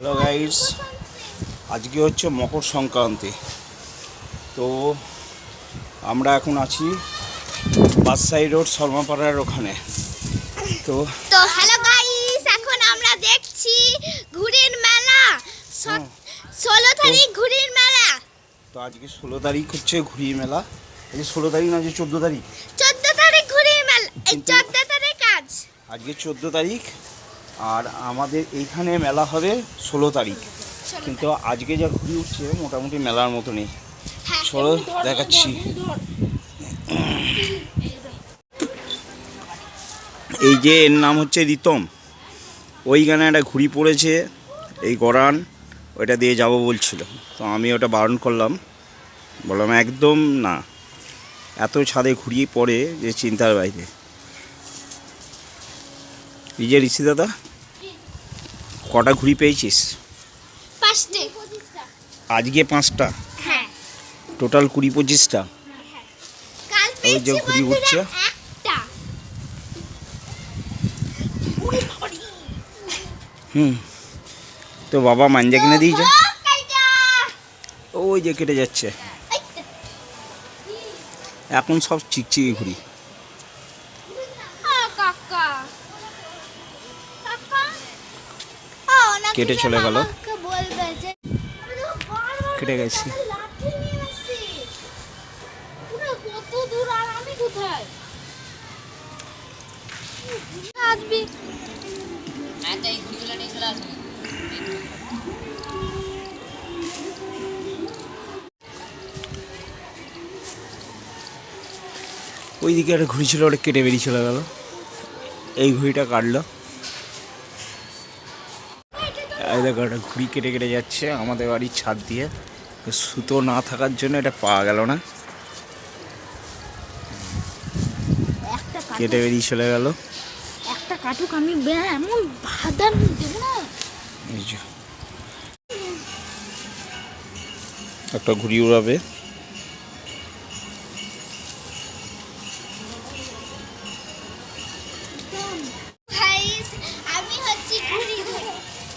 Hello guides আজকে হচ্ছে মকর সংক্রান্তি। তো আমরা এখন আছি বাদশাহী রোড শর্মাপাড়ার ওখানে। তো তো হ্যালো গাইস এখন আমরা দেখছি ঘুড়ির মেলা। ষোলো তারিখ ঘুড়ির মেলা। তো আজকে ষোলো তারিখ হচ্ছে ঘুড়ি মেলা। আজকে ষোলো তারিখ না যে চোদ্দ তারিখ? চোদ্দ তারিখ ঘুড়ির মেলা। এই চোদ্দ তারিখ আজ। আজকে চোদ্দ তারিখ। আর আমাদের এইখানে মেলা হবে ষোলো তারিখ। কিন্তু আজকে যা ঘুড়ি উঠছে মোটামুটি মেলার মতনই। হ্যাঁ চলো দেখাচ্ছি। এই যে এর নাম হচ্ছে রিতম। ওইখানে একটা ঘুড়ি পড়েছে এই গরান ওইটা দিয়ে যাব বলছিল। তো আমি ওটা বারণ করলাম। বললাম একদম না। এত ছাদে ঘুরিয়ে পড়ে যে চিন্তার বাইরে। এই যে ঋষি দাদা কটা ঘুড়ি পেয়েছিস? পাঁচটে। আজকে পাঁচটা? হ্যাঁ। টোটাল কুড়ি পঁচিশটা? ওই যে ঘুড়ি উঠছে। হুম। তো বাবা মাঞ্জা কিনে দিয়েছে? ওই যে কেটে যাচ্ছে। এখন সব চিকচিকি ঘুরি কেটে চলে গেল। কেটে গেছি। লাঠি নিয়ে আসছে। পুরো কত দূর আর আমি কোথায়? আসবি। ওই দিকে একটা ঘুড়ি ছিল ওটা কেটে বেরিয়ে চলে গেল। এই ঘুড়িটা কাটলো। দেখো একটা ঘুড়ি কেটে কেটে যাচ্ছে আমাদের বাড়ির ছাদ দিয়ে। সুতো না থাকার জন্য এটা পাওয়া গেল না। কেটে বেরিয়ে চলে গেল। একটা কাটুক আমি এমন ভাদার দেবো না। একটা ঘুড়ি উড়াবে।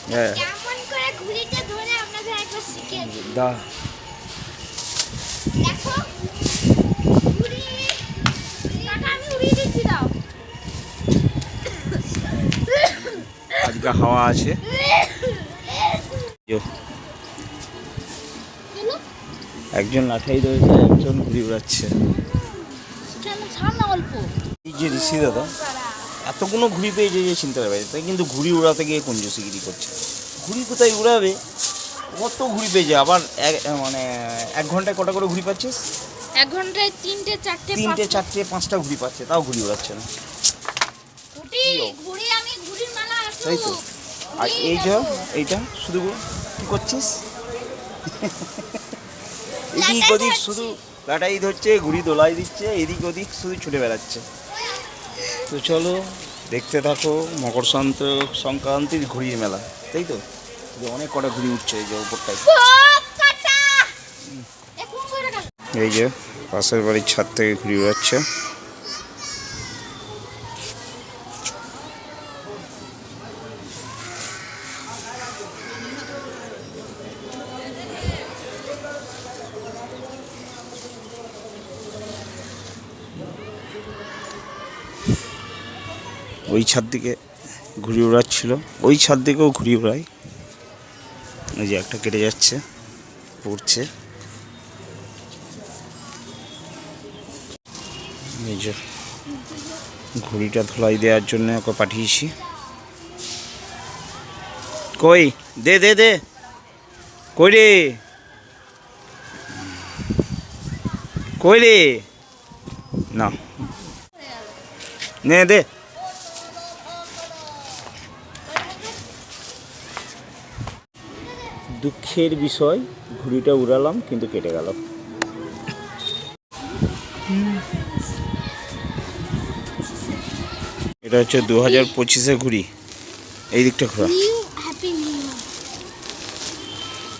হ্যাঁ। দা। আজকে হাওয়া আছে। একজন লাঠাই ধরেছে একজন না অল্প। এই যে ঋষি দাদা। এতগুলো ঘুড়ি পেয়ে যে চিন্তা পারে তাই কিন্তু ঘুড়ি উড়াতে গিয়ে কঞ্জুসিগিরি করছে? ঘুড়ি কোথায় উড়াবে? কত ঘুড়ি যায়? আবার এক- মানে এক ঘন্টায় কটা করে ঘুড়ি পাচ্ছিস? এক ঘন্টায় তিনটে চারটে তিনটে চারটে পাঁচটা ঘুড়ি পাচ্ছে তাও ঘুড়ি উড়াচ্ছে না। তাই তো। আর এই যে এইটা শুধু কি করছিস? এদিক ওদিক শুধু লাটাই ধরছে ঘুড়ি দোলাই দিচ্ছে এদিক ওদিক শুধু ছুটে বেড়াচ্ছে। তো চলো দেখতে থাকো মকর সংক্রান্তির ঘুরিয়ে মেলা তাই তো? যে অনেক কটা ঘুরিয়ে উঠছে এই যে কাটা এই যে পাশের বাড়ির ছাদ থেকে ঘুরিয়ে উড়াচ্ছে ওই ছাদ দিকে ঘুড়ি উড়াচ্ছিল ওই ছাদ দিকেও ঘুড়ি উড়ায় ওই যে একটা কেটে যাচ্ছে, পড়ছে। এই যে ঘুড়িটা ধোলাই দেওয়ার জন্য ওকে পাঠিয়েছি। কই? দে দে দে। কই রে? কই রে? না। নে, দে। দুঃখের বিষয়, ঘুড়িটা উড়ালাম কিন্তু কেটে গেল। এটা হচ্ছে দু হাজার পঁচিশে ঘুড়ি। এই দিকটা ঘোরা।